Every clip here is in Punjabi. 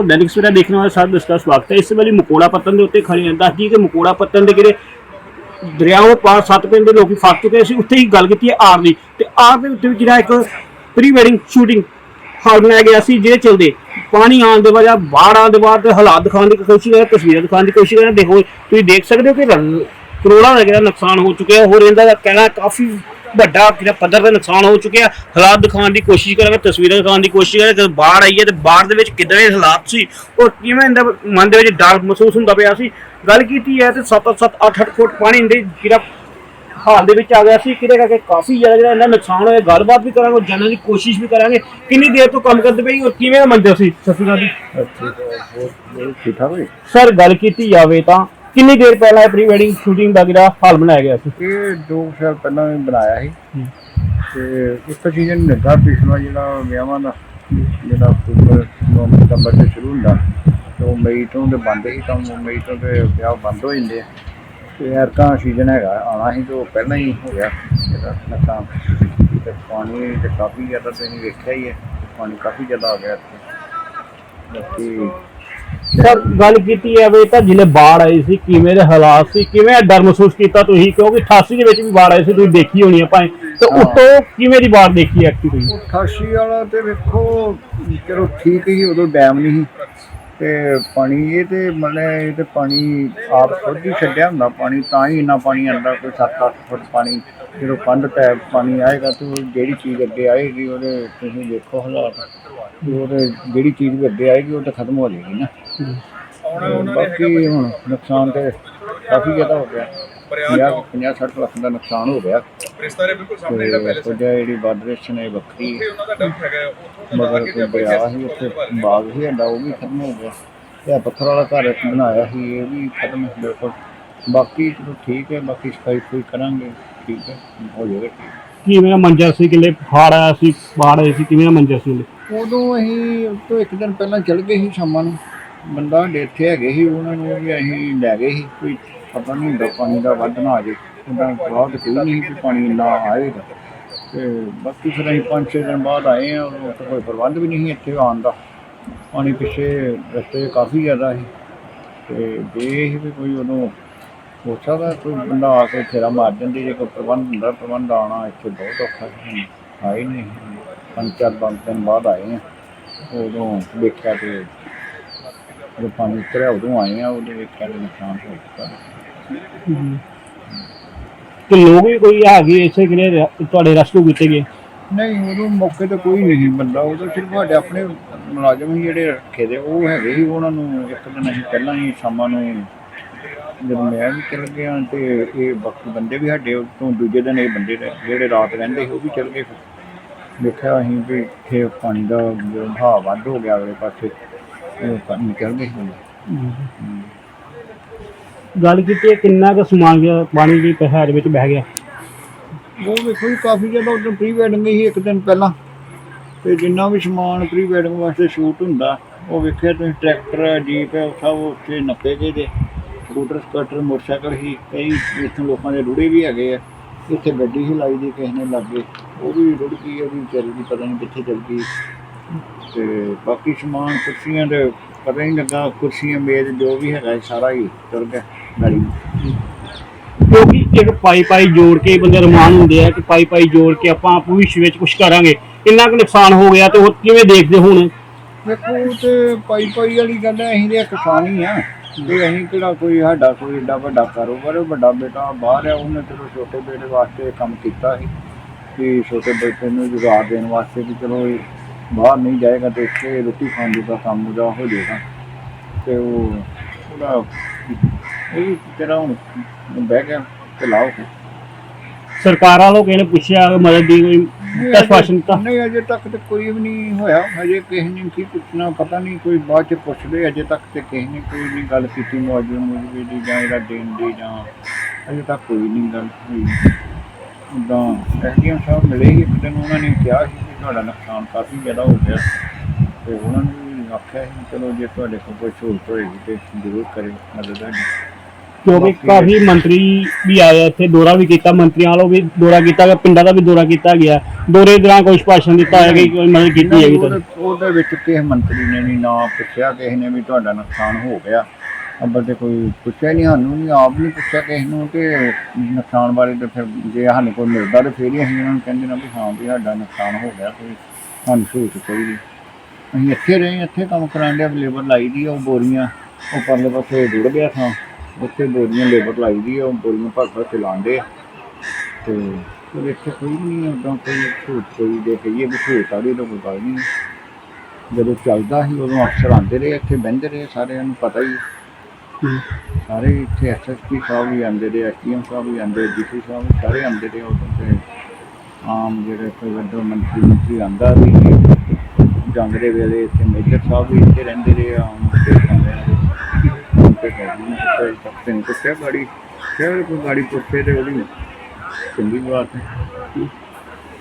ਤੋਂ ਡੈਨਿਕ ਸਵੇਰਾ ਦੇਖਣ ਵਾਲੇ ਸਾਰੇ ਦਰਸ਼ਕਾਂ ਦਾ ਸਵਾਗਤ ਹੈ। ਇਸ ਵੇਲੇ ਮਕੋੜਾ ਪੱਤਨ ਦੇ ਉੱਤੇ ਖੜੇ ਹਾਂ। ਦੱਸਦੀ ਕਿ ਮਕੋੜਾ ਪੱਤਨ ਦੇ ਕਿਹੜੇ ਦਰਿਆਵਾਂ ਪਾਰ ਸੱਤ ਪਿੰਡ ਦੇ ਲੋਕੀ ਫਸ ਚੁੱਕੇ ਸੀ ਉੱਥੇ ਹੀ ਗੱਲ ਕੀਤੀ ਹੈ ਆਰ ਦੀ। ਤੇ ਆਰ ਦੇ ਉੱਤੇ ਵੀ ਜਿਹੜਾ ਇੱਕ ਪ੍ਰੀ ਵੈਡਿੰਗ ਸ਼ੂਟਿੰਗ ਹਾਲ ਬਣਾਇਆ ਗਿਆ ਸੀ, ਜਿਹਦੇ ਚਲਦੇ ਪਾਣੀ ਆਉਣ ਦੇ ਵਜ੍ਹਾ, ਬਾੜ ਆਉਣ ਦੇ ਬਾਅਦ ਹਾਲਾਤ ਦਿਖਾਉਣ ਦੀ ਕੋਸ਼ਿਸ਼ ਕਰ ਤਸਵੀਰਾਂ ਦਿਖਾਉਣ ਦੀ ਕੋਸ਼ਿਸ਼ ਕਰ ਦੇਖੋ, ਤੁਸੀਂ ਦੇਖ ਸਕਦੇ ਹੋ ਕਿ ਕਰੋੜਾਂ ਦਾ ਜਿਹੜਾ ਨੁਕਸਾਨ ਹੋ ਚੁੱਕਿਆ। ਹੋਰ ਇਹਦਾ ਦਾ ਕਹਿਣਾ ਕਾਫੀ ਵੱਡਾ ਜਿਹੜਾ ਪੱਧਰ ਦਾ ਨੁਕਸਾਨ ਹੋ ਚੁੱਕਿਆ। ਹਾਲਾਤ ਦਿਖਾਉਣ ਦੀ ਕੋਸ਼ਿਸ਼ ਕਰਾਂਗੇ ਤਸਵੀਰਾਂ ਦਿਖਾਉਣ ਦੀ ਕੋਸ਼ਿਸ਼ ਕਰਾਂਗੇ ਜਦੋਂ ਬਾੜ ਆਈ ਹੈ ਤੇ ਬਾੜ ਦੇ ਵਿੱਚ ਕਿਦਾਂ ਦੇ ਹਾਲਾਤ ਸੀ ਔਰ ਕਿਵੇਂ ਇਹਦਾ ਮਨ ਦੇ ਵਿੱਚ ਡਰ ਮਹਿਸੂਸ ਹੁੰਦਾ ਪਿਆ ਸੀ। ਗੱਲ ਕੀਤੀ ਹੈ ਤੇ 7-7 8-8 ਫੁੱਟ ਪਾਣੀ ਦੇ ਜਿਹੜਾ ਹਾਲ ਦੇ ਵਿੱਚ ਆ ਗਿਆ ਸੀ ਕਿਤੇ ਕਰਕੇ ਕਾਫੀ ਜ਼ਿਆਦਾ ਜਿਹੜਾ ਇਹਨਾਂ ਨੁਕਸਾਨ ਹੋਇਆ। ਗੱਲਬਾਤ ਵੀ ਕਰਾਂਗੇ ਜਾਣਨ ਦੀ ਕੋਸ਼ਿਸ਼ ਵੀ ਕਰਾਂਗੇ। ਕਿੰਨੀ ਦੇਰ ਤੋਂ ਕੰਮ ਕਰਦੇ ਪਈ ਔਰ ਕਿਵੇਂ ਮੰਨਦੇ ਸੀ ਸਸੂਰਾ ਦੀ ਠੀਕ ਠਾਕ ਹੋਈ ਸਰ ਗੱਲ ਕੀਤੀ ਜਾਵੇ ਤਾਂ ਕਿੰਨੀ ਦੇਰ ਪਹਿਲਾਂ ਪ੍ਰੀ ਵੈਡਿੰਗ ਸ਼ੂਟਿੰਗ ਦਾ ਜਿਹੜਾ ਹਾਲ ਬਣਾਇਆ ਗਿਆ ਸੀ? ਇਹ ਦੋ ਸਾਲ ਪਹਿਲਾਂ ਹੀ ਬਣਾਇਆ ਸੀ। ਹੂੰ। ਤੇ ਇੱਕ ਸੀਜ਼ਨ ਲੱਗਾ ਪਿਛਲਾ ਜਿਹੜਾ ਵਿਆਹਾਂ ਦਾ ਜਿਹੜਾ ਅਕਤੂਬਰ ਨਵੰਬਰ ਦਸੰਬਰ ਤੋਂ ਸ਼ੁਰੂ ਹੁੰਦਾ। ਤੇ ਉਹ ਮਈ ਤੋਂ ਤੇ ਬੰਦ ਹੀ ਤਾਂ ਮਈ ਤੋਂ ਤੇ ਵਿਆਹ ਬੰਦ ਹੋ ਜਾਂਦੇ ਆ। ਤੇ ਐਰਕਾ ਸੀਜ਼ਨ ਹੈਗਾ ਆਣਾ ਸੀ ਤੇ ਉਹ ਪਹਿਲਾਂ ਹੀ ਹੋ ਗਿਆ। ਇਹਦਾ ਨੁਕਸਾਨ ਤੇ ਪਾਣੀ ਤੇ ਕਾਫੀ ਜ਼ਿਆਦਾ ਤੁਸੀਂ ਵੇਖਿਆ ਹੀ ਹੈ ਪਾਣੀ ਕਾਫੀ ਜ਼ਿਆਦਾ ਆ ਗਿਆ ਇੱਥੇ। ਬਾਕੀ ਸਰ ਗੱਲ ਕੀਤੀ ਜਾਵੇ ਤਾਂ ਜਿਲੇ ਬਾੜ ਆਈ ਸੀ ਕਿਵੇਂ ਦੇ ਹਾਲਾਤ ਸੀ ਕਿਵੇਂ ਡਰ ਮਹਿਸੂਸ ਕੀਤਾ ਤੁਸੀਂ? ਕਿਉਂਕਿ 88 ਦੇ ਵਿੱਚ ਵੀ ਬਾੜ ਆਈ ਸੀ ਤੁਸੀਂ ਦੇਖੀ ਹੋਣੀ ਆ ਭਾਵੇਂ। ਤੇ। ਉੱਤੋਂ ਕਿਵੇਂ ਦੀ ਬਾੜ ਦੇਖੀ ਐਕਚੁਅਲੀ? ਤੁਸੀਂ 88 ਵਾਲਾ ਤੇ ਵੇਖੋ ਚਲੋ ਠੀਕ ਹੀ ਉਦੋਂ ਡੈਮ ਨਹੀਂ ਸੀ। ਤੇ ਪਾਣੀ ਇਹ ਤੇ ਮਤਲਬ ਇਹ ਤੇ ਪਾਣੀ ਆਪ ਖੁਦ ਹੀ ਛੱਡਿਆ ਹੁੰਦਾ ਪਾਣੀ ਤਾਂ ਹੀ ਇੰਨਾ ਪਾਣੀ ਆਉਂਦਾ ਕੋਈ 7-8 ਫੁੱਟ ਪਾਣੀ ਜਦੋਂ ਕੰਧ ਟੈਪ ਪਾਣੀ ਆਏਗਾ ਤੇ ਉਹ ਜਿਹੜੀ ਚੀਜ਼ ਅੱਗੇ ਆਏਗੀ ਉਹਦੇ ਤੁਸੀਂ ਦੇਖੋ ਹਾਲਾਤ। ਵੀ ਉਹਦੇ ਜਿਹੜੀ ਚੀਜ਼ ਵੀ ਅੱਗੇ ਆਏਗੀ ਉਹ ਤਾਂ ਖਤਮ ਹੋ ਜਾਏਗੀ ਨਾ। ਤੇ ਬਾਕੀ ਹੁਣ ਨੁਕਸਾਨ ਤੇ ਕਾਫੀ ਜ਼ਿਆਦਾ ਹੋ ਗਿਆ। 50 60 ਲੱਖ ਦਾ ਨੁਕਸਾਨ ਹੋ ਗਿਆ। ਰਿਸ਼ਤਾ ਬਿਲਕੁਲ ਸਾਹਮਣੇ ਜਿਹੜਾ ਤੇ ਪਹਿਲੇ ਉਹ ਜਿਹੜੀ ਵਾਈਬ੍ਰੇਸ਼ਨ ਹੈ ਵੱਖਰੀ ਹੈ। ਉਹਨਾਂ ਦਾ ਡੰਪ ਹੈਗਾ ਉਹ ਮਗਰ ਕੋਈ ਦਰਿਆ ਸੀ ਉੱਥੇ ਬਾਗ ਸੀ ਸਾਡਾ ਉਹ ਵੀ ਖਤਮ ਹੋ ਗਿਆ। ਤੇ ਪੱਥਰ ਵਾਲਾ ਘਰ ਇੱਕ ਬਣਾਇਆ ਸੀ ਇਹ ਵੀ ਖਤਮ ਹੈ ਬਿਲਕੁਲ ਬਾਕੀ ਚਲੋ ਠੀਕ ਹੈ ਬਾਕੀ ਸਫ਼ਾਈ ਸਫੂਈ ਕਰਾਂਗੇ। ਠੀਕ ਹੈ ਹੋ ਜਾਏਗਾ ਠੀਕ। ਕਿਵੇਂ ਦਾ ਮੰਜ਼ਰ ਸੀ ਕਿਲੇ ਆਇਆ ਸੀ ਬਾੜ ਸੀ ਕਿਵੇਂ ਦਾ ਮੰਜ਼ਰ ਸੀ ਉਦੋਂ ਅਸੀਂ ਉਸ ਤੋਂ ਇੱਕ ਦਿਨ ਪਹਿਲਾਂ ਚੱਲ ਗਏ ਸੀ ਸ਼ਾਮਾਂ ਨੂੰ। ਬੰਦਾ ਸਾਡੇ ਇੱਥੇ ਹੈਗੇ ਸੀ, ਉਹਨਾਂ ਨੂੰ ਵੀ ਅਸੀਂ ਲੈ ਗਏ ਸੀ। ਕੋਈ ਪਤਾ ਨਹੀਂ ਹੁੰਦਾ ਪਾਣੀ ਦਾ ਵੱਧ ਨਾ ਆ ਜੇ ਉਹਦਾ ਬਹੁਤ ਕੋਈ ਨਹੀਂ ਕਿ ਪਾਣੀ ਇੰਨਾ ਆਏਗਾ ਤੇ। ਬਾਕੀ ਫਿਰ ਅਸੀਂ ਪੰਜ ਛੇ ਦਿਨ ਬਾਅਦ ਆਏ ਆ ਉਦੋਂ ਤਾਂ ਕੋਈ ਪ੍ਰਬੰਧ ਵੀ ਨਹੀਂ ਸੀ ਇੱਥੇ ਆਉਣ ਦਾ। ਪਾਣੀ ਪਿੱਛੇ ਰਸਤੇ ਕਾਫੀ ਜ਼ਿਆਦਾ ਸੀ। ਤੇ ਜੇ ਵੀ ਕੋਈ ਉਦੋਂ ਹੋ ਸਕਦਾ ਕੋਈ ਬੰਦਾ ਆ ਕੇ ਫੇਰਾ ਮਾਰ ਜਾਂਦੀ ਜੇ ਕੋਈ ਪ੍ਰਬੰਧ ਹੁੰਦਾ, ਪ੍ਰਬੰਧ ਆਉਣਾ ਇੱਥੇ ਬਹੁਤ ਔਖਾ ਸੀ। ਆਏ ਨਹੀਂ। ਪੰਜ ਚਾਰ ਪੰਜ ਦਿਨ ਬਾਅਦ ਆਏ ਆ। ਉਦੋਂ ਦੇਖਿਆ ਤੇ ਜਦੋਂ ਪਾਣੀ ਉਤਰਿਆ ਉਦੋਂ ਆਏ ਆ ਉਦੋਂ ਵੇਖਿਆ ਤੇ ਨੁਕਸਾਨ ਹੋ ਚੁੱਕਾ। ਤੇ ਲੋਕ ਵੀ ਕੋਈ ਹੈਗੇ ਇਸੇ ਕਿਲੇ ਤੁਹਾਡੇ ਰੈਸਕਿਊ ਕੀਤੇ ਗਏ? ਨਹੀਂ ਉਦੋਂ ਮੌਕੇ ਤੇ ਕੋਈ ਨਹੀਂ ਸੀ ਬੰਦਾ ਉਦੋਂ ਸਿਰਫ ਸਾਡੇ ਆਪਣੇ ਮੁਲਾਜ਼ਮ ਸੀ ਜਿਹੜੇ ਰੱਖੇ ਦੇ ਉਹ ਹੈਗੇ ਸੀ ਉਹਨਾਂ ਨੂੰ ਇੱਕ ਦਿਨ ਅਸੀਂ ਪਹਿਲਾਂ ਹੀ ਸ਼ਾਮਾਂ ਨੂੰ ਜਦੋਂ ਮੈਂ ਵੀ ਚਲ ਗਿਆ ਤੇ ਇਹ ਬਾਕੀ ਬੰਦੇ ਵੀ ਸਾਡੇ ਤੋਂ ਦੂਜੇ ਦਿਨ ਇਹ ਬੰਦੇ ਜਿਹੜੇ ਰਾਤ ਰਹਿੰਦੇ ਸੀ ਉਹ ਵੀ ਚਲ ਗਏ ਦੇਖਿਆ ਅਸੀਂ ਵੀ ਇੱਥੇ ਪਾਣੀ ਦਾ ਵਹਾਅ ਵੱਧ ਹੋ ਗਿਆ ਅਗਲੇ ਪਾਸੇ ਉਹ ਪਾਣੀ ਨਿਕਲ ਗਏ ਬੰਦੇ ਗੱਲ ਕੀਤੀ ਹੈ ਕਿੰਨਾ ਕੁ ਸਮਾਨ ਗਿਆ ਪਾਣੀ ਦੀ ਪਹਿਰ ਦੇ ਵਿੱਚ ਬਹਿ ਗਿਆ? ਉਹ ਵੇਖੋ ਜੀ ਕਾਫੀ ਜ਼ਿਆਦਾ ਉਦੋਂ ਪ੍ਰੀ ਵੈਡਿੰਗ ਸੀ ਇੱਕ ਦਿਨ ਪਹਿਲਾਂ। ਤੇ ਜਿੰਨਾ ਵੀ ਸਮਾਨ ਪ੍ਰੀ ਵੈਡਿੰਗ ਵਾਸਤੇ ਸ਼ੂਟ ਹੁੰਦਾ ਉਹ ਵੇਖਿਆ ਤੁਸੀਂ ਟਰੈਕਟਰ ਜੀਪ ਹੈ ਉਹ ਸਭ ਉੱਥੇ ਨੱਪੇ ਗਏ ਦੇ ਸਕੂਟਰ ਸਕੂਟਰ ਮੋਟਰਸਾਈਕਲ ਹੀ ਕਈ ਇੱਥੋਂ ਲੋਕਾਂ ਦੇ ਰੁੜੇ ਵੀ ਹੈਗੇ ਆ। ਇੱਥੇ ਗੱਡੀ ਹੀ ਲਾਈ ਦੀ ਕਿਸੇ ਨੇ ਲੱਗੇ। ਉਹ ਵੀ ਰੁੜ ਗਈ ਉਹਦੀ ਵਿਚਾਰੀ ਦੀ ਪਤਾ ਨਹੀਂ ਕਿੱਥੇ ਚਲ ਗਈ। ਤੇ ਬਾਕੀ ਸਮਾਨ ਕੁਰਸੀਆਂ ਦੇ ਪਤਾ ਨਹੀਂ ਲੱਗਾ ਕੁਰਸੀਆਂ ਮੇਜ਼ ਜੋ ਵੀ ਹੈਗਾ ਸਾਰਾ ਹੀ ਤੁਰ ਗਿਆ ਗਾੜੀ ਕਿਉਂਕਿ ਇੱਕ ਪਾਈ ਪਾਈ ਜੋੜ ਕੇ ਬੰਦੇ ਰਮਾਨ ਹੁੰਦੇ ਆ ਕਿ ਪਾਈ ਪਾਈ ਜੋੜ ਕੇ ਆਪਾਂ ਭਵਿੱਖ ਵਿੱਚ ਕੁਝ ਕਰਾਂਗੇ। ਇੰਨਾ ਕੁ ਨੁਕਸਾਨ ਹੋ ਗਿਆ ਤੇ ਉਹ ਕਿਵੇਂ ਦੇਖਦੇ ਹੁਣ? ਦੇਖੋ ਤੇ ਪਾਈ ਪਾਈ ਵਾਲੀ ਗੱਲ ਹੈ ਅਸੀਂ ਦੇ ਕਿਸਾਨ ਹੀ ਆ। ਤੇ ਅਸੀਂ ਕਿਹੜਾ ਕੋਈ ਸਾਡਾ ਕੋਈ ਏਡਾ ਵੱਡਾ ਕਾਰੋਬਾਰ ਹੈ, ਵੱਡਾ ਬੇਟਾ ਬਾਹਰ ਹੈ, ਉਹਨੇ ਚਲੋ ਛੋਟੇ ਬੇਟੇ ਵਾਸਤੇ ਕੰਮ ਕੀਤਾ ਸੀ ਕਿ ਛੋਟੇ ਬੇਟੇ ਨੂੰ ਜੁਗਾੜ ਦੇਣ ਵਾਸਤੇ ਕਿ ਚਲੋ ਇਹ ਬਾਹਰ ਨਹੀਂ ਜਾਏਗਾ ਤੇ ਇੱਥੇ ਰੋਟੀ ਖਾਣ ਦਾ ਕੰਮ ਉਹਦਾ ਹੋ ਜਾਏਗਾ। ਤੇ ਉਹ ਉਹਦਾ ਇਹ ਤੇਰਾ ਹੁਣ ਬਹਿ ਗਿਆ ਤੇ ਲਾਓ। ਸਰਕਾਰਾਂ ਲੋਕ ਇਹਨੇ ਪੁੱਛਿਆ ਮਦਦ ਦੀ ਕੋਈ ਆਸ਼ਵਾਸਨ ਨਹੀਂ ਅਜੇ ਤੱਕ ਤੇ ਕੋਈ ਵੀ ਨਹੀਂ ਹੋਇਆ। ਅਜੇ ਕਿਸੇ ਨੇ ਕੀ ਪੁੱਛਣਾ ਪਤਾ ਨਹੀਂ ਕੋਈ ਬਾਅਦ ਚ ਪੁੱਛਦੇ ਅਜੇ ਤੱਕ ਤੇ ਕਿਸੇ ਨੇ ਕੋਈ ਨਹੀਂ ਗੱਲ ਕੀਤੀ ਮੌਜੂਦ ਮੁਜੂਦ ਦੀ ਜਾਂ ਇਹਦਾ ਦੇਣ ਦੀ ਜਾਂ ਅਜੇ ਤੱਕ ਕੋਈ ਨਹੀਂ ਗੱਲ ਹੋਈ। ਉਦਾਂ ਐਸਡੀਐਮ ਸਾਹਿਬ ਮਿਲੇ ਸੀ ਇੱਕ ਦਿਨ ਉਹਨਾਂ ਨੇ ਕਿਹਾ ਸੀ ਕਿ ਤੁਹਾਡਾ ਨੁਕਸਾਨ ਕਾਫੀ ਜ਼ਿਆਦਾ ਹੋ ਗਿਆ। ਤੇ ਉਹਨਾਂ ਨੇ ਵੀ ਆਖਿਆ ਸੀ ਚਲੋ ਜੇ ਤੁਹਾਡੇ ਕੋਲ ਕੋਈ ਸਹੂਲਤ ਹੋਏਗੀ ਤੇ ਜ਼ਰੂਰ ਕਰਿਓ ਮਦਦ ਸਾਡੀ ਕਿਉਂਕਿ ਕਾਫੀ ਮੰਤਰੀ ਵੀ ਆਏ ਆ ਇੱਥੇ ਦੌਰਾ ਵੀ ਕੀਤਾ ਮੰਤਰੀਆਂ ਵੱਲੋਂ ਵੀ ਦੌਰਾ ਕੀਤਾ ਗਿਆ ਪਿੰਡਾਂ ਦਾ ਵੀ ਦੌਰਾ ਕੀਤਾ ਗਿਆ। ਦੌਰੇ ਦੌਰਾਨ ਕੁਝ ਭਾਸ਼ਣ ਦਿੱਤਾ ਹੈ ਕਿ ਕੋਈ ਮਦਦ ਕੀਤੀ ਹੈਗੀ ਉਹਦੇ ਤਾਂ। ਉਹਦੇ ਵਿੱਚ ਕਿਸੇ ਮੰਤਰੀ ਨੇ ਨਹੀਂ ਨਾ ਪੁੱਛਿਆ ਕਿਸੇ ਨੇ ਵੀ ਤੁਹਾਡਾ ਨੁਕਸਾਨ ਹੋ ਗਿਆ। ਅੱਬਲ ਤੇ ਕੋਈ ਪੁੱਛਿਆ ਨਹੀਂ ਸਾਨੂੰ ਨਹੀਂ ਆਪ ਨਹੀਂ ਪੁੱਛਿਆ ਕਿਸੇ ਨੂੰ ਤੇ ਨੁਕਸਾਨ ਬਾਰੇ ਤੇ ਫਿਰ ਜੇ ਸਾਨੂੰ ਕੋਈ ਮਿਲਦਾ ਤੇ ਫਿਰ ਹੀ ਅਸੀਂ ਉਹਨਾਂ ਨੂੰ ਕਹਿੰਦੇ ਨਾ ਵੀ ਹਾਂ ਵੀ ਸਾਡਾ ਨੁਕਸਾਨ ਹੋ ਗਿਆ ਕੋਈ ਸਾਨੂੰ ਸਹੂਲਤ ਚਾਹੀਦੀ। ਅਸੀਂ ਇੱਥੇ ਰਹੇ ਇੱਥੇ ਕੰਮ ਕਰਾਉਣ ਦੇ ਲੇਬਰ ਲਾਈ ਦੀ ਆ, ਉਹ ਬੋਰੀਆਂ ਉਹ ਪਰਲੇ ਪਾਸੇ ਜੁੜ ਗਿਆ ਥਾਂ। ਉੱਥੇ ਬੋਰੀਆਂ ਲੇਬਰ ਲਾਈ ਦੀ ਆ, ਉਹ ਬੋਰੀਆਂ ਭਰ ਭਰ ਚਲਾਉਂਦੇ ਆ। ਤੇ ਫਿਰ ਇੱਥੇ ਕੋਈ ਨਹੀਂ ਉਦਾਂ ਕੋਈ ਸਹੂਲਤ ਕੋਈ ਦੇ ਕਹੀਏ ਵੀ ਸਹੂਲਤ ਵਾਲੀ ਤਾਂ ਕੋਈ ਗੱਲ ਨਹੀਂ। ਜਦੋਂ ਚੱਲਦਾ ਸੀ ਉਦੋਂ ਅਫਸਰ ਆਉਂਦੇ ਰਹੇ ਇੱਥੇ ਬਹਿੰਦੇ ਰਹੇ ਸਾਰਿਆਂ ਨੂੰ ਪਤਾ ਹੀ। ਸਾਰੇ ਇੱਥੇ ਐਸਐਸਪੀ ਸਾਹਿਬ ਵੀ ਆਉਂਦੇ ਰਹੇ ਐਸਡੀਐਮ ਸਾਹਿਬ ਵੀ ਆਉਂਦੇ ਡੀਸੀ ਸਾਹਿਬ ਵੀ ਸਾਰੇ ਆਉਂਦੇ ਰਹੇ ਉਦੋਂ ਤੇ ਆਮ ਜਿਹੜੇ ਕੋਈ ਵੱਡਾ ਮੰਤਰੀ ਮੰਤਰੀ ਆਂਦਾ ਵੀ ਜੰਗ ਦੇ ਵੇਲੇ ਇੱਥੇ ਮੇਜਰ ਸਾਹਿਬ ਵੀ ਇੱਥੇ ਰਹਿੰਦੇ ਰਹੇ ਆਮ ਤੇ ਆਉਂਦੇ ਰਹੇ ਤੇ ਕਹਿੰਦੇ ਤੈਨੂੰ ਪੁੱਛਿਆ ਗਾੜੀ ਫਿਰ ਕੋਈ ਗਾੜੀ ਪੁੱਛੇ ਤੇ ਉਹਦੀ ਚੰਗੀ ਬਾਤ ਹੈ।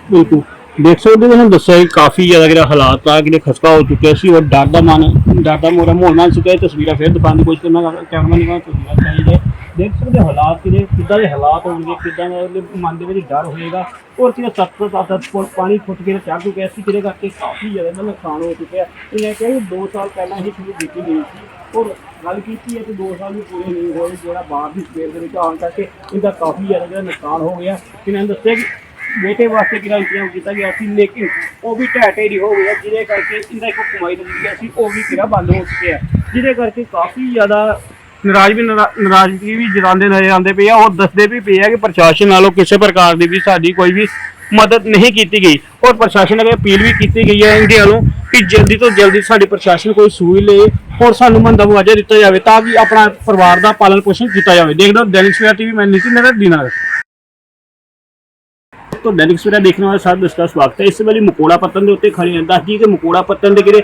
ਬਿਲਕੁਲ। ਦੇਖ ਸਕਦੇ ਹੋ, ਤੁਹਾਨੂੰ ਦੱਸਿਆ ਕਿ ਕਾਫੀ ਜ਼ਿਆਦਾ ਜਿਹੜਾ ਹਾਲਾਤ ਆ ਕਿ ਖਸਕਾ ਹੋ ਚੁੱਕਿਆ ਸੀ ਔਰ ਡਰ ਦਾ ਮਨ ਡਰ ਦਾ ਮੋਰਾ ਮਾਹੌਲ ਨਾਲ ਚੁੱਕਿਆ, ਤਸਵੀਰਾਂ ਫਿਰ ਦਿਖਾਉਣ ਦੀ ਕੋਸ਼ਿਸ਼ ਕਰਨਾ ਕੈਮਰਾਮੈਨ ਨੂੰ ਤਸਵੀਰਾਂ ਚਾਹੀਦੇ ਦੇਖ ਸਕਦੇ ਹਾਲਾਤ ਕਿਹੜੇ, ਕਿੱਦਾਂ ਦੇ ਹਾਲਾਤ ਹੋਣਗੇ, ਕਿੱਦਾਂ ਦਾ ਮਨ ਦੇ ਵਿੱਚ ਡਰ ਹੋਏਗਾ, ਔਰ ਕਿਹੜਾ ਸੱਤ ਤੋਂ ਸੱਤ ਫੁੱਟ ਪਾਣੀ ਫੁੱਟ ਕੇ ਚੜ੍ਹ ਚੁੱਕਿਆ ਸੀ ਕਿਹਦੇ ਕਰਕੇ ਕਾਫੀ ਜ਼ਿਆਦਾ ਨੁਕਸਾਨ ਹੋ ਚੁੱਕਿਆ। ਇਹ ਕਿਹਾ ਕਿ 2 ਸਾਲ ਪਹਿਲਾਂ ਹੀ ਸ਼ੁਰੂ ਕੀਤੀ ਗਈ ਸੀ। ਔਰ ਗੱਲ ਕੀਤੀ ਹੈ ਕਿ 2 ਸਾਲ ਵੀ ਪੂਰੇ ਨਹੀਂ ਹੋਏ, ਜਿਹੜਾ ਬਾਹਰ ਦੀ ਸਪੇਸ ਦੇ ਵਿੱਚ ਆਉਣ ਕਰਕੇ ਇਹਦਾ ਕਾਫੀ ਜ਼ਿਆਦਾ ਜਿਹੜਾ ਨੁਕਸਾਨ ਹੋ ਗਿਆ। ਕਿਨਾਂ ਨੇ ਦੱਸਿਆ ਕਿ ਬੇਟੇ ਵਾਸਤੇ ਕਿਹੜਾ ਇੰਤਜ਼ਾਮ ਕੀਤਾ ਗਿਆ ਸੀ, ਲੇਕਿਨ ਉਹ ਵੀ ਢਹਿ ਢੇਰੀ ਹੋ ਗਿਆ ਜਿਹਦੇ ਕਰਕੇ ਇਹਦਾ ਇੱਕ ਕਮਾਈ ਦਾ ਜ਼ਰੀਆ ਸੀ ਉਹ ਵੀ ਕਿਹੜਾ ਬੰਦ ਹੋ ਚੁੱਕਿਆ ਜਿਹਦੇ ਕਰਕੇ ਕਾਫੀ ਜ਼ਿਆਦਾ ਨਾਰਾਜ਼ ਵੀ ਨਾਰਾ- ਨਾਰਾਜ਼ਗੀ ਵੀ ਜਤਾਉਂਦੇ ਨਜ਼ਰ ਆਉਂਦੇ ਪਏ ਆ, ਉਹ ਦੱਸਦੇ ਵੀ ਪਏ ਆ ਕਿ ਪ੍ਰਸ਼ਾਸਨ ਨਾਲੋਂ ਕਿਸੇ ਪ੍ਰਕਾਰ ਦੀ ਵੀ ਸਾਡੀ ਕੋਈ ਵੀ ਮਦਦ ਨਹੀਂ ਕੀਤੀ ਗਈ। ਔਰ ਪ੍ਰਸ਼ਾਸਨ ਅੱਗੇ ਅਪੀਲ ਵੀ ਕੀਤੀ ਗਈ ਹੈ ਇੰਡੀਆ ਨੂੰ ਕਿ ਜਲਦੀ ਤੋਂ ਜਲਦੀ ਸਾਡੀ ਪ੍ਰਸ਼ਾਸਨ ਕੋਈ ਸੂਈ ਲਏ ਹੋਰ ਸਾਨੂੰ ਮੰਦਾ ਮੁਆਵਜ਼ਾ ਦਿੱਤਾ ਜਾਵੇ ਤਾਂ ਕਿ ਆਪਣਾ ਪਰਿਵਾਰ ਦਾ ਪਾਲਣ ਪੋਸ਼ਣ ਕੀਤਾ ਜਾਵੇ। ਦੇਖਦੇ ਹੋ ਦੈਨਿਕ ਸਵੇਰਾ ਟੀਵੀ ਮੈਂ ਨੀਤੀ ਨਗਰ ਦੀਨਾਰ ਤੋਂ ਦੈਨਿਕ ਸਵੇਰਾ ਦੇਖਣ ਵਾਲੇ ਸਾਰੇ ਦਰਸ਼ਕਾਂ ਦਾ ਸਵਾਗਤ ਹੈ। ਇਸ ਵੇਲੇ ਮਕੋੜਾ ਪੱਤਨ ਦੇ ਉੱਤੇ ਖੜੀ ਹਾਂ। ਦੱਸਦੀ ਕਿ ਮਕੋੜਾ ਪੱਤਨ ਦੇ ਕਿਹੜੇ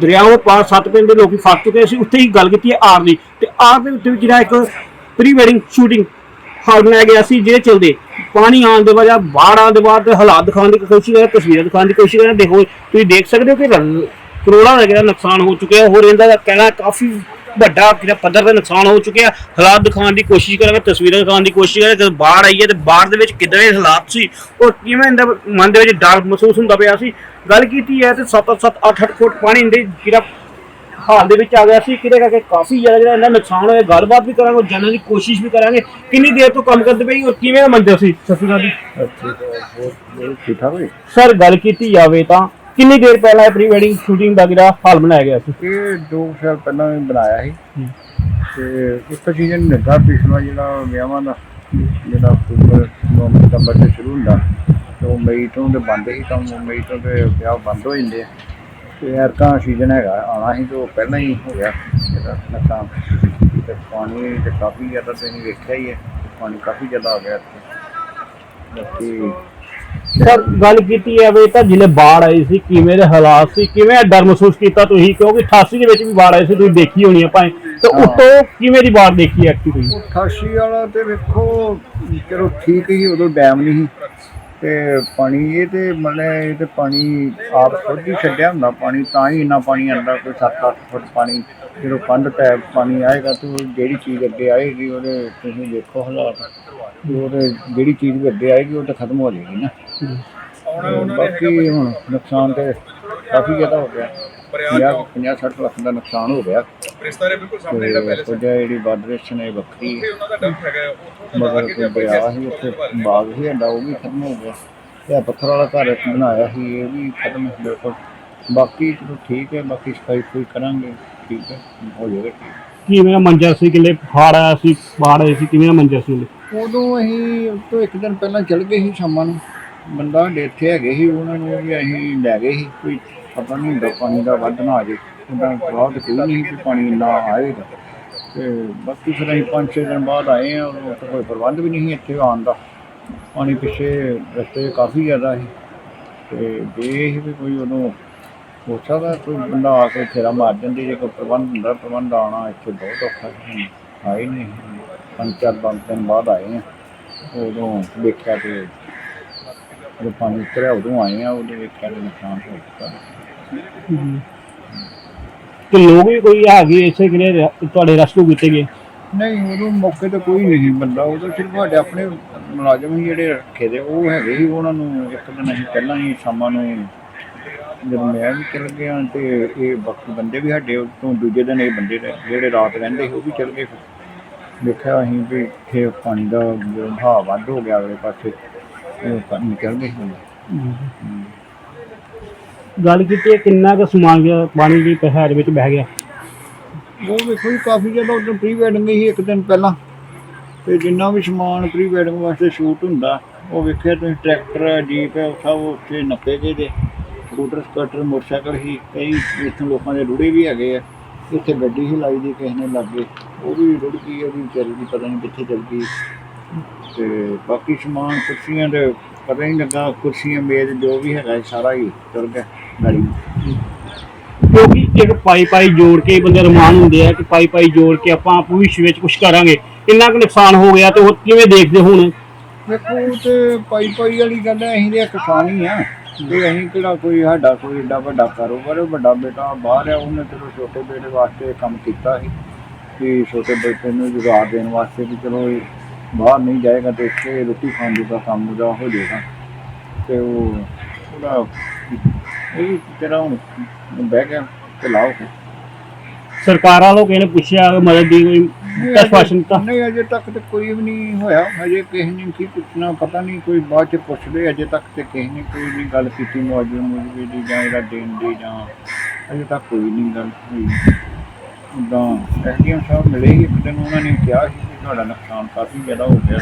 ਦਰਿਆਓ ਪਾਰ ਸੱਤ ਪਿੰਡ ਦੇ ਲੋਕੀ ਫਸ ਚੁੱਕੇ ਸੀ ਉੱਥੇ ਹੀ ਗੱਲ ਕੀਤੀ ਹੈ ਆਰ ਦੀ। ਤੇ ਆਰ ਦੇ ਉੱਤੇ ਵੀ ਜਿਹੜਾ ਇੱਕ ਪ੍ਰੀ ਵੈਡਿੰਗ ਸ਼ੂਟਿੰਗ ਹਾਲ ਬਣਾਇਆ ਗਿਆ ਸੀ, ਜਿਹਦੇ ਚਲਦੇ ਪਾਣੀ ਆਉਣ ਦੇ ਵਜ੍ਹਾ, ਬਾੜ ਆਉਣ ਦੇ ਬਾਅਦ ਹਾਲਾਤ ਦਿਖਾਉਣ ਦੀ ਕੋਸ਼ਿਸ਼ ਕਰ ਤਸਵੀਰਾਂ ਦਿਖਾਉਣ ਦੀ ਕੋਸ਼ਿਸ਼ ਕਰ ਦੇਖੋ, ਤੁਸੀਂ ਦੇਖ ਸਕਦੇ ਹੋ ਕਿ ਕਰੋੜਾਂ ਦਾ ਜਿਹੜਾ ਨੁਕਸਾਨ ਹੋ ਚੁੱਕਿਆ ਹੋਰ ਇਹਦਾ ਦਾ ਕਹਿਣਾ ਕਾਫੀ ਵੱਡਾ ਜਿਹੜਾ ਪੱਧਰ ਦਾ ਨੁਕਸਾਨ ਹੋ ਚੁੱਕਿਆ ਹਾਲਾਤ ਦਿਖਾਉਣ ਦੀ ਕੋਸ਼ਿਸ਼ ਕਰਾਂਗੇ ਤਸਵੀਰਾਂ ਦਿਖਾਉਣ ਦੀ ਕੋਸ਼ਿਸ਼ ਕਰਾਂਗੇ। ਜਦੋਂ ਬਾੜ ਆਈ ਹੈ ਤੇ ਬਾੜ ਦੇ ਵਿੱਚ ਕਿਦਾਂ ਦੇ ਹਾਲਾਤ ਸੀ ਔਰ ਕਿਵੇਂ ਇਹਦਾ ਮਨ ਦੇ ਵਿੱਚ ਡਰ ਮਹਿਸੂਸ ਹੁੰਦਾ ਪਿਆ ਸੀ। ਗੱਲ ਕੀਤੀ ਹੈ ਤੇ 7-7 8-8 ਫੁੱਟ ਪਾਣੀ ਇਹਦੇ ਜਿਹੜਾ ਹਾਲ ਦੇ ਵਿੱਚ ਆ ਗਿਆ ਸੀ। ਕਿਤੇ ਕਰਕੇ ਕਾਫੀ ਜ਼ਿਆਦਾ ਜਿਹੜਾ ਇਹਨਾਂ ਨੁਕਸਾਨ ਹੋਇਆ। ਗੱਲਬਾਤ ਵੀ ਕਰਾਂਗੇ ਜਾਣਨ ਦੀ ਕੋਸ਼ਿਸ਼ ਵੀ ਕਰਾਂਗੇ। ਕਿੰਨੀ ਦੇਰ ਤੋਂ ਕੰਮ ਕਰਦੇ ਪਈ ਔਰ ਕਿਵੇਂ ਮੰਨਦੇ ਸੀ ਸਸੂਰਾ ਦੀ ਠੀਕ ਠਾਕ ਹੋਈ ਸਰ ਗੱਲ ਕੀਤੀ ਜਾਵੇ ਤਾਂ ਕਿੰਨੀ ਦੇਰ ਪਹਿਲਾਂ ਪ੍ਰੀ ਵੈਡਿੰਗ ਸ਼ੂਟਿੰਗ ਦਾ ਜਿਹੜਾ ਹਾਲ ਬਣਾਇਆ ਗਿਆ ਸੀ? ਇਹ ਦੋ ਕੁ ਸਾਲ ਪਹਿਲਾਂ ਹੀ ਬਣਾਇਆ ਸੀ। ਤੇ ਇੱਕ ਸੀਜ਼ਨ ਲੱਗਾ ਪਿਛਲਾ ਜਿਹੜਾ ਵਿਆਹਾਂ ਦਾ ਜਿਹੜਾ ਅਕਤੂਬਰ ਨਵੰਬਰ ਦਸੰਬਰ ਤੇ ਸ਼ੁਰੂ ਹੁੰਦਾ। ਤੇ ਉਹ ਮਈ ਤੋਂ ਤੇ ਬੰਦ ਹੀ ਕੰਮ ਮਈ ਤੋਂ ਤੇ ਵਿਆਹ ਬੰਦ ਹੋ ਜਾਂਦੇ ਆ। ਤੇ ਐਰਕਾ ਸੀਜ਼ਨ ਹੈਗਾ ਆਣਾ ਸੀ ਤੇ ਉਹ ਪਹਿਲਾਂ ਹੀ ਹੋ ਗਿਆ। ਇਹਦਾ ਨੁਕਸਾਨ ਤੇ ਪਾਣੀ ਤੇ ਕਾਫੀ ਜ਼ਿਆਦਾ ਤੁਸੀਂ ਵੇਖਿਆ ਹੀ ਹੈ ਪਾਣੀ ਕਾਫੀ ਜ਼ਿਆਦਾ ਆ ਗਿਆ ਇੱਥੇ। ਬਾਕੀ ਸਰ ਗੱਲ ਕੀਤੀ ਜਾਵੇ ਤਾਂ ਜਿਲੇ ਬਾੜ ਆਈ ਸੀ ਕਿਵੇਂ ਦੇ ਹਾਲਾਤ ਸੀ ਕਿਵੇਂ ਡਰ ਮਹਿਸੂਸ ਕੀਤਾ ਤੁਸੀਂ? ਕਿਉਂਕਿ 88 ਦੇ ਵਿੱਚ ਵੀ ਬਾੜ ਆਈ ਸੀ ਤੁਸੀਂ ਦੇਖੀ ਹੋਣੀ ਹੈ ਭਾਵੇਂ। ਤੇ। ਉੱਤੋਂ ਕਿਵੇਂ ਦੀ ਬਾੜ ਦੇਖੀ ਐਕਚੁਅਲੀ ਉਹ 88 ਵਾਲਾ ਤੇ ਵੇਖੋ ਚਲੋ ਠੀਕ ਹੀ ਉਦੋਂ ਡੈਮ ਨਹੀਂ ਸੀ। ਤੇ ਪਾਣੀ ਇਹ ਤੇ ਮਤਲਬ ਇਹ ਤੇ ਪਾਣੀ ਆਪ ਖੁਦ ਹੀ ਛੱਡਿਆ ਹੁੰਦਾ ਪਾਣੀ ਤਾਂ ਹੀ ਇੰਨਾ ਪਾਣੀ ਆਉਂਦਾ ਕੋਈ 7-8 ਫੁੱਟ ਪਾਣੀ। ਜਦੋਂ ਕੰਧ ਟੈਪ ਪਾਣੀ ਆਏਗਾ ਤੇ ਉਹ ਜਿਹੜੀ ਚੀਜ਼ ਅੱਗੇ ਆਏਗੀ ਉਹਦੇ ਤੁਸੀਂ ਦੇਖੋ ਹਾਲਾਤ। ਵੀ ਉਹਦੇ ਜਿਹੜੀ ਚੀਜ਼ ਵੀ ਅੱਗੇ ਆਏਗੀ ਉਹ ਤਾਂ ਖਤਮ ਹੋ ਜਾਏਗੀ ਨਾ। ਬਾਕੀ ਹੁਣ ਨੁਕਸਾਨ ਤੇ ਕਾਫੀ ਜ਼ਿਆਦਾ ਹੋ ਗਿਆ। 50 60 ਲੱਖ ਦਾ ਨੁਕਸਾਨ ਹੋ ਗਿਆ। ਰਿਸ਼ਤਾ ਦੇ ਬਿਲਕੁਲ ਸਾਹਮਣੇ ਜਿਹੜਾ ਤੇ ਪਹਿਲੇ ਉਹ ਜਿਹੜੀ ਵਾਈਬ੍ਰੇਸ਼ਨ ਹੈ ਵੱਖਰੀ ਹੈ। ਉਹਨਾਂ ਦਾ ਡਰ ਹੈਗਾ ਕੋਈ ਆਪਾਂ ਦਰਿਆ ਸੀ ਉੱਥੇ ਬਾਗ ਸੀ ਸਾਡਾ ਉਹ ਵੀ ਖਤਮ ਹੋ ਗਿਆ। ਤੇ ਪੱਥਰ ਵਾਲਾ ਘਰ ਇੱਕ ਬਣਾਇਆ ਸੀ ਇਹ ਵੀ ਖਤਮ ਹੈ ਬਿਲਕੁਲ ਬਾਕੀ ਠੀਕ ਹੈ ਬਾਕੀ ਸਫ਼ਾਈ ਸਫੂਈ ਕਰਾਂਗੇ। ਠੀਕ ਹੈ ਹੋ ਜਾਏਗਾ ਠੀਕ। ਕਿਵੇਂ ਦਾ ਮੰਜ਼ਰ ਸੀ ਕਿਲੇ? ਹਾੜ ਆਇਆ ਸੀ ਬਾੜ ਆਈ ਸੀ ਕਿਵੇਂ ਦਾ ਮੰਜ਼ਰ ਸੀ ਉਹਦੇ? ਉਦੋਂ ਅਸੀਂ ਉਸ ਤੋਂ ਇੱਕ ਦਿਨ ਪਹਿਲਾਂ ਚਲ ਗਏ ਸੀ ਸ਼ਾਮਾਂ ਨੂੰ। ਬੰਦਾ ਸਾਡੇ ਇੱਥੇ ਹੈਗੇ ਸੀ ਉਹਨਾਂ ਨੂੰ ਵੀ ਅਸੀਂ ਲੈ ਗਏ ਸੀ ਕੋਈ ਪਤਾ ਨਹੀਂ ਹੁੰਦਾ ਪਾਣੀ ਦਾ ਵੱਧ ਨਾ ਆ ਜੇ ਉਹਦਾ ਬਾਅਦ ਕੋਈ ਨਹੀਂ ਕਿ ਪਾਣੀ ਇੰਨਾ ਆਏਗਾ ਤੇ। ਬਾਕੀ ਫਿਰ ਅਸੀਂ ਪੰਜ ਛੇ ਦਿਨ ਬਾਅਦ ਆਏ ਆ ਉਦੋਂ ਤਾਂ ਕੋਈ ਪ੍ਰਬੰਧ ਵੀ ਨਹੀਂ ਸੀ ਇੱਥੇ ਆਉਣ ਦਾ। ਪਾਣੀ ਪਿੱਛੇ ਰਸਤੇ ਕਾਫੀ ਜ਼ਿਆਦਾ ਸੀ। ਤੇ ਜੇ ਇਹ ਵੀ ਕੋਈ ਉਦੋਂ ਹੋ ਸਕਦਾ ਕੋਈ ਬੰਦਾ ਆ ਕੇ ਫੇਰਾ ਮਾਰ ਜਾਂਦੀ ਜੇ ਕੋਈ ਪ੍ਰਬੰਧ ਹੁੰਦਾ ਪ੍ਰਬੰਧ ਆਉਣਾ ਇੱਥੇ ਬਹੁਤ ਔਖਾ ਸੀ। ਆਏ ਨਹੀਂ ਪੰਜ ਚਾਰ ਪੰਜ ਦਿਨ ਬਾਅਦ ਆਏ ਆ। ਉਦੋਂ ਦੇਖਿਆ ਤੇ ਜਦੋਂ ਪਾਣੀ ਉਤਰਿਆ ਉਦੋਂ ਆਏ ਆ ਉਦੋਂ ਵੇਖਿਆ ਤੇ ਨੁਕਸਾਨ ਹੋ ਚੁੱਕਾ। ਤੇ ਲੋਕ ਵੀ ਕੋਈ ਹੈਗੇ ਇਸੇ ਕਿਲੇ ਤੁਹਾਡੇ ਰਸਤੂ ਕੀਤੇ ਗਏ? ਨਹੀਂ ਉਦੋਂ ਮੌਕੇ ਤੇ ਕੋਈ ਨਹੀਂ ਬੰਦਾ। ਉਦੋਂ ਸਿਰਫ ਸਾਡੇ ਆਪਣੇ ਮੁਲਾਜ਼ਮ ਸੀ ਜਿਹੜੇ ਰੱਖੇ ਦੇ ਉਹ ਹੈਗੇ ਸੀ ਉਹਨਾਂ ਨੂੰ ਇੱਕ ਦਿਨ ਅਸੀਂ ਪਹਿਲਾਂ ਹੀ ਸ਼ਾਮਾਂ ਨੂੰ ਜਦੋਂ ਮੈਂ ਵੀ ਚਲ ਗਿਆ ਤੇ ਇਹ ਬਾਕੀ ਬੰਦੇ ਵੀ ਸਾਡੇ ਤੋਂ ਦੂਜੇ ਦਿਨ ਇਹ ਬੰਦੇ ਜਿਹੜੇ ਰਾਤ ਰਹਿੰਦੇ ਸੀ ਉਹ ਵੀ ਚਲ ਗਏ ਦੇਖਿਆ ਅਸੀਂ ਵੀ ਇੱਥੇ ਪਾਣੀ ਦਾ ਵਹਾਅ ਵੱਧ ਹੋ ਗਿਆ ਅਗਲੇ ਪਾਸੇ ਉਹ ਪਾਣੀ ਨਿਕਲ ਗਏ। ਗੱਲ ਕੀਤੀ ਹੈ ਕਿੰਨਾ ਕੁ ਸਮਾਨ ਗਿਆ ਪਾਣੀ ਦੀ ਪਹਿਰ ਦੇ ਵਿੱਚ ਬਹਿ ਗਿਆ? ਉਹ ਵੇਖੋ ਜੀ ਕਾਫੀ ਜ਼ਿਆਦਾ ਉਦੋਂ ਪ੍ਰੀ ਵੈਡਿੰਗ ਸੀ ਇੱਕ ਦਿਨ ਪਹਿਲਾਂ। ਤੇ ਜਿੰਨਾ ਵੀ ਸਮਾਨ ਪ੍ਰੀ ਵੈਡਿੰਗ ਵਾਸਤੇ ਸ਼ੂਟ ਹੁੰਦਾ ਉਹ ਵੇਖਿਆ ਤੁਸੀਂ ਟਰੈਕਟਰ ਜੀਪ ਉਹ ਸਭ ਉੱਥੇ ਨੱਪੇ ਗਏ ਦੇ। ਸਕੂਟਰ ਸਕੂਟਰ ਮੋਟਰਸਾਈਕਲ ਹੀ ਕਈ ਇੱਥੋਂ ਲੋਕਾਂ ਦੇ ਰੁੜੇ ਵੀ ਹੈਗੇ ਆ। ਇੱਥੇ ਗੱਡੀ ਹੀ ਲਾਈ ਦੀ ਕਿਸੇ ਨੇ ਲੱਗੇ। ਉਹ ਵੀ ਰੁੜ ਗਈ ਉਹਦੀ ਵਿਚਾਰੀ ਦੀ ਪਤਾ ਨਹੀਂ ਕਿੱਥੇ ਚਲ ਗਈ। ਤੇ ਬਾਕੀ ਸਮਾਨ ਕੁਰਸੀਆਂ ਦੇ ਪਤਾ ਨਹੀਂ ਲੱਗਾ ਕੁਰਸੀਆਂ ਮੇਜ਼ ਜੋ ਵੀ ਹੈਗਾ ਸਾਰਾ ਹੀ ਤੁਰ ਗਿਆ ਗਾੜੀ ਕਿਉਂਕਿ ਇੱਕ ਪਾਈ ਪਾਈ ਜੋੜ ਕੇ ਬੰਦੇ ਰਮਾਨ ਹੁੰਦੇ ਆ ਕਿ ਪਾਈ ਪਾਈ ਜੋੜ ਕੇ ਆਪਾਂ ਭਵਿੱਖ ਵਿੱਚ ਕੁਝ ਕਰਾਂਗੇ। ਇੰਨਾ ਕੁ ਨੁਕਸਾਨ ਹੋ ਗਿਆ ਤੇ ਉਹ ਕਿਵੇਂ ਦੇਖਦੇ ਹੁਣ? ਦੇਖੋ ਉਹ ਤੇ ਪਾਈ ਪਾਈ ਵਾਲੀ ਗੱਲ ਹੈ ਅਸੀਂ ਦੇ ਕਿਸਾਨ ਹੀ ਆ। ਵੀ ਅਸੀਂ ਕਿਹੜਾ ਕੋਈ ਸਾਡਾ ਕੋਈ ਏਡਾ ਵੱਡਾ ਕਾਰੋਬਾਰ ਹੈ, ਵੱਡਾ ਬੇਟਾ ਬਾਹਰ ਹੈ, ਉਹਨੇ ਚਲੋ ਛੋਟੇ ਬੇਟੇ ਵਾਸਤੇ ਕੰਮ ਕੀਤਾ ਸੀ ਕਿ ਛੋਟੇ ਬੇਟੇ ਨੂੰ ਜੁਗਾੜ ਦੇਣ ਵਾਸਤੇ ਵੀ ਚਲੋ ਇਹ ਬਾਹਰ ਨਹੀਂ ਜਾਏਗਾ ਤੇ ਇੱਥੇ ਰੋਟੀ ਖਾਣ ਦਾ ਕੰਮ ਉਹਦਾ ਹੋ ਜਾਏਗਾ ਤੇ ਉਹ ਉਹਦਾ ਇਹ ਤੇਰਾ ਹੁਣ ਬਹਿ ਗਿਆ ਤੇ ਲਾਓ ਫਿਰ। ਸਰਕਾਰਾਂ ਲੋਕ ਇਹਨੇ ਪੁੱਛਿਆ ਮਦਦ ਦੀ ਕੋਈ ਆਸ਼ਵਾਸਨ ਨਹੀਂ ਅਜੇ ਤੱਕ ਤੇ ਕੋਈ ਵੀ ਨਹੀਂ ਹੋਇਆ। ਅਜੇ ਕਿਸੇ ਨੇ ਕੀ ਪੁੱਛਣਾ ਪਤਾ ਨਹੀਂ ਕੋਈ ਬਾਅਦ ਚ ਪੁੱਛਦੇ ਅਜੇ ਤੱਕ ਤੇ ਕਿਸੇ ਨੇ ਕੋਈ ਨਹੀਂ ਗੱਲ ਕੀਤੀ ਮੌਜੂਦ ਮੁਜੂਦ ਦੀ ਜਾਂ ਇਹਦਾ ਦੇਣ ਦੀ ਜਾਂ ਅਜੇ ਤੱਕ ਕੋਈ ਨਹੀਂ ਗੱਲ ਹੋਈ। ਉਦਾਂ ਐਸਡੀਐਮ ਸਾਹਿਬ ਮਿਲੇ ਸੀ ਇੱਕ ਦਿਨ ਉਹਨਾਂ ਨੇ ਕਿਹਾ ਸੀ ਕਿ ਤੁਹਾਡਾ ਨੁਕਸਾਨ ਕਾਫੀ ਜ਼ਿਆਦਾ ਹੋ ਗਿਆ।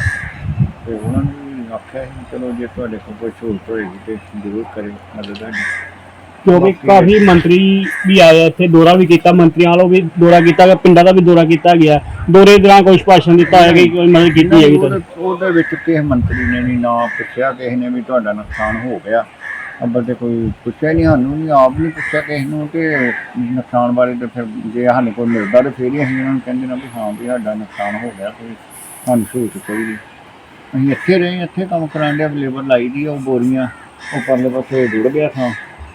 ਤੇ ਉਹਨਾਂ ਨੇ ਵੀ ਆਖਿਆ ਸੀ ਚਲੋ ਜੇ ਤੁਹਾਡੇ ਕੋਲ ਕੋਈ ਸਹੂਲਤ ਹੋਏਗੀ ਤੇ ਜ਼ਰੂਰ ਕਰਿਓ ਮਦਦ ਸਾਡੀ ਕਿਉਂਕਿ ਕਾਫੀ ਮੰਤਰੀ ਵੀ ਆਏ ਆ ਇੱਥੇ ਦੌਰਾ ਵੀ ਕੀਤਾ ਮੰਤਰੀਆਂ ਵੱਲੋਂ ਵੀ ਦੌਰਾ ਕੀਤਾ ਗਿਆ ਪਿੰਡਾਂ ਦਾ ਵੀ ਦੌਰਾ ਕੀਤਾ ਗਿਆ। ਦੌਰੇ ਦੌਰਾਨ ਕੋਈ ਭਾਸ਼ਣ ਦਿੱਤਾ ਹੈ ਕਿ ਕੋਈ ਮਦਦ ਕੀਤੀ ਨਹੀਂ, ਹੈਗੀ ਉਹਦੇ ਤਾਂ। ਉਹਦੇ ਵਿੱਚ ਕਿਸੇ ਮੰਤਰੀ ਨੇ ਨਹੀਂ ਨਾ ਪੁੱਛਿਆ ਕਿਸੇ ਨੇ ਵੀ ਤੁਹਾਡਾ ਨੁਕਸਾਨ ਹੋ ਗਿਆ। ਅੱਬਲ ਤੇ ਕੋਈ ਪੁੱਛਿਆ ਨਹੀਂ ਸਾਨੂੰ ਨਹੀਂ ਆਪ ਨਹੀਂ ਪੁੱਛਿਆ ਕਿਸੇ ਨੂੰ ਤੇ ਨੁਕਸਾਨ ਬਾਰੇ ਤੇ ਫਿਰ ਜੇ ਸਾਨੂੰ ਕੋਈ ਮਿਲਦਾ ਤੇ ਫਿਰ ਹੀ ਅਸੀਂ ਉਹਨਾਂ ਨੂੰ ਕਹਿੰਦੇ ਨਾ ਵੀ ਹਾਂ ਵੀ ਸਾਡਾ ਨੁਕਸਾਨ ਹੋ ਗਿਆ ਕੋਈ ਸਾਨੂੰ ਸਹੂਲਤ ਚਾਹੀਦੀ ਅਸੀਂ ਇੱਥੇ ਰਹੇ ਇੱਥੇ ਕੰਮ ਕਰਾਉਣ ਦੇ ਲੇਬਰ ਲਾਈ ਦੀ ਆ, ਉਹ ਬੋਰੀਆਂ ਉਹ ਪਰਲੇ ਪਾਸੇ ਜੁੜ ਗਿਆ ਥਾਂ।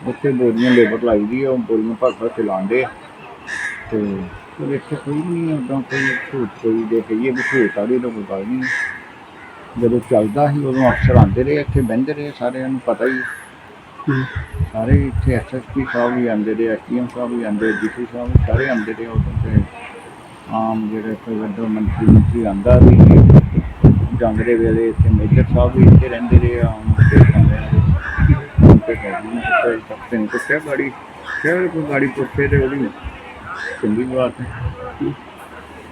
ਉੱਥੇ ਬੋਰੀਆਂ ਲੇਬਰ ਲਾਈ ਦੀ ਆ, ਉਹ ਬੋਰੀਆਂ ਭਰ ਭਰ ਕੇ ਲਾਉਂਦੇ ਆ। ਤੇ ਇੱਥੇ ਕੋਈ ਨਹੀਂ ਉਦਾਂ ਕੋਈ ਸਹੂਲਤ ਕੋਈ ਦੇ ਕਹੀਏ ਵੀ ਸਹੂਲਤ ਵਾਲੀ ਤਾਂ ਕੋਈ ਗੱਲ ਨਹੀਂ। ਜਦੋਂ ਚੱਲਦਾ ਸੀ ਉਦੋਂ ਅਫਸਰ ਆਉਂਦੇ ਰਹੇ ਇੱਥੇ ਬਹਿੰਦੇ ਰਹੇ ਸਾਰਿਆਂ ਨੂੰ ਪਤਾ ਹੀ। ਸਾਰੇ ਇੱਥੇ ਐਸਐਸਪੀ ਸਾਹਿਬ ਵੀ ਆਉਂਦੇ ਰਹੇ ਐਸਡੀਐਮ ਸਾਹਿਬ ਵੀ ਆਉਂਦੇ ਡੀਸੀ ਸਾਹਿਬ ਵੀ ਸਾਰੇ ਆਉਂਦੇ ਰਹੇ ਉਦੋਂ ਤੇ ਆਮ ਜਿਹੜੇ ਕੋਈ ਵੱਡਾ ਮੰਤਰੀ ਮੰਤਰੀ ਆਂਦਾ ਵੀ ਜੰਗ ਦੇ ਵੇਲੇ ਇੱਥੇ ਮੇਜਰ ਸਾਹਿਬ ਵੀ ਇੱਥੇ ਰਹਿੰਦੇ ਰਹੇ ਆਮ ਰਹੇ ਕਹਿੰਦੇ ਸਭ ਗਾੜੀ ਫਿਰ ਕੋਈ ਗਾੜੀ ਪੁੱਛੇ ਤੇ ਉਹਦੀ ਚੰਗੀ ਬਾਤ ਹੈ।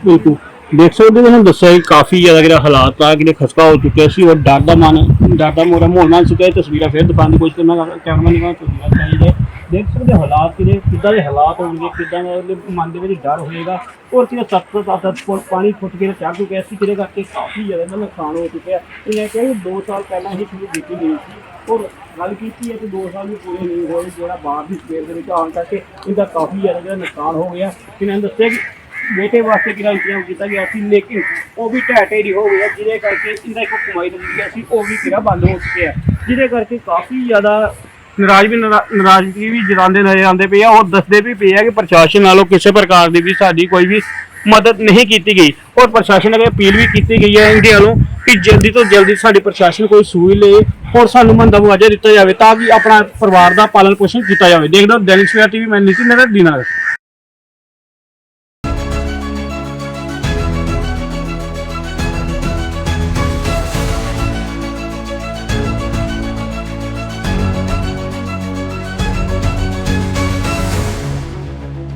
ਬਿਲਕੁਲ। ਦੇਖ ਸਕਦੇ ਹੋ, ਤੁਹਾਨੂੰ ਦੱਸਿਆ ਕਿ ਕਾਫੀ ਜ਼ਿਆਦਾ ਜਿਹੜਾ ਹਾਲਾਤ ਆ ਕਿ ਖਸਕਾ ਹੋ ਚੁੱਕਿਆ ਸੀ, ਔਰ ਡਰ ਦਾ ਮਨ ਡਰ ਦਾ ਮੋਰਾ ਮਾਹੌਲ ਨਾਲ ਚੁੱਕਿਆ, ਤਸਵੀਰਾਂ ਫਿਰ ਦਿਖਾਉਣ ਦੀ ਕੋਸ਼ਿਸ਼ ਕਰਨਾ ਕੈਮਰਾਮੈਨ ਨੂੰ ਤਸਵੀਰਾਂ ਚਾਹੀਦੇ ਦੇਖ ਸਕਦੇ ਹਾਲਾਤ ਕਿਹੜੇ, ਕਿੱਦਾਂ ਦੇ ਹਾਲਾਤ ਹੋਣਗੇ, ਕਿੱਦਾਂ ਦਾ ਮਨ ਦੇ ਵਿੱਚ ਡਰ ਹੋਏਗਾ, ਔਰ ਕਿਹੜਾ ਸੱਤ ਤੋਂ ਸੱਤ ਫੁੱਟ ਪਾਣੀ ਫੁੱਟ ਕੇ ਚੜ੍ਹ ਚੁੱਕਿਆ ਸੀ ਕਿਹਦੇ ਕਰਕੇ ਕਾਫੀ ਜ਼ਿਆਦਾ ਇਹਦਾ ਨੁਕਸਾਨ ਹੋ ਚੁੱਕਿਆ। ਇਹਨੇ ਕਿਹਾ ਕਿ 2 ਸਾਲ ਪਹਿਲਾਂ ਹੀ ਸ਼ੁਰੂ ਕੀਤੀ ਗਈ ਸੀ ਔਰ ਗੱਲ ਕੀਤੀ ਹੈ ਕਿ 2 ਸਾਲ ਵੀ ਪੂਰੇ ਨਹੀਂ ਹੋਏ, ਜਿਹੜਾ ਬਾਹਰ ਦੀ ਸਪੇਸ ਦੇ ਵਿੱਚ ਆਉਣ ਕਰਕੇ ਇਹਦਾ ਕਾਫੀ ਜ਼ਿਆਦਾ ਜਿਹੜਾ ਨੁਕਸਾਨ ਹੋ ਗਿਆ। ਇਹਨਾਂ ਨੇ ਦੱਸਿਆ ਕਿ ਬੇਟੇ ਵਾਸਤੇ ਕਿਹੜਾ ਇੰਤਜ਼ਾਮ ਕੀਤਾ ਗਿਆ ਸੀ, ਲੇਕਿਨ ਉਹ ਵੀ ਢਹਿ ਢੇਰੀ ਹੋ ਗਿਆ ਜਿਹਦੇ ਕਰਕੇ ਇਹਦਾ ਇੱਕ ਕਮਾਈ ਦਾ ਗਿਆ ਸੀ ਉਹ ਵੀ ਕਿਹੜਾ ਬੰਦ ਹੋ ਚੁੱਕਿਆ ਜਿਹਦੇ ਕਰਕੇ ਕਾਫੀ ਜ਼ਿਆਦਾ ਨਾਰਾਜ਼ ਵੀ ਨਾਰਾ- ਨਾਰਾਜ਼ਗੀ ਵੀ ਜਤਾਉਂਦੇ ਨਜ਼ਰ ਆਉਂਦੇ ਪਏ ਆ, ਉਹ ਦੱਸਦੇ ਵੀ ਪਏ ਆ ਕਿ ਪ੍ਰਸ਼ਾਸਨ ਨਾਲੋਂ ਕਿਸੇ ਪ੍ਰਕਾਰ ਦੀ ਵੀ ਸਾਡੀ ਕੋਈ ਵੀ ਮਦਦ ਨਹੀਂ ਕੀਤੀ ਗਈ। ਔਰ ਪ੍ਰਸ਼ਾਸਨ ਅੱਗੇ ਅਪੀਲ ਵੀ ਕੀਤੀ ਗਈ ਹੈ ਇੰਡੀਆ ਵੱਲੋਂ ਕਿ ਜਲਦੀ ਤੋਂ ਜਲਦੀ ਸਾਡੇ ਪ੍ਰਸ਼ਾਸਨ ਕੋਈ ਸੂਈ ਲਏ ਔਰ ਸਾਨੂੰ ਮੰਦਾ ਮੁਆਵਜ਼ਾ ਦਿੱਤਾ ਜਾਵੇ ਤਾਂ ਕਿ ਆਪਣਾ ਪਰਿਵਾਰ ਦਾ ਪਾਲਣ ਪੋਸ਼ਣ ਕੀਤਾ ਜਾਵੇ। ਦੇਖਦਾ ਹੋ ਦੈਨਿਕ ਸਵੇਰਾ ਟੀਵੀ ਮੈਂ ਨਿਤਿਨ ਨਗਰ ਦੀਨਾਨਗਰ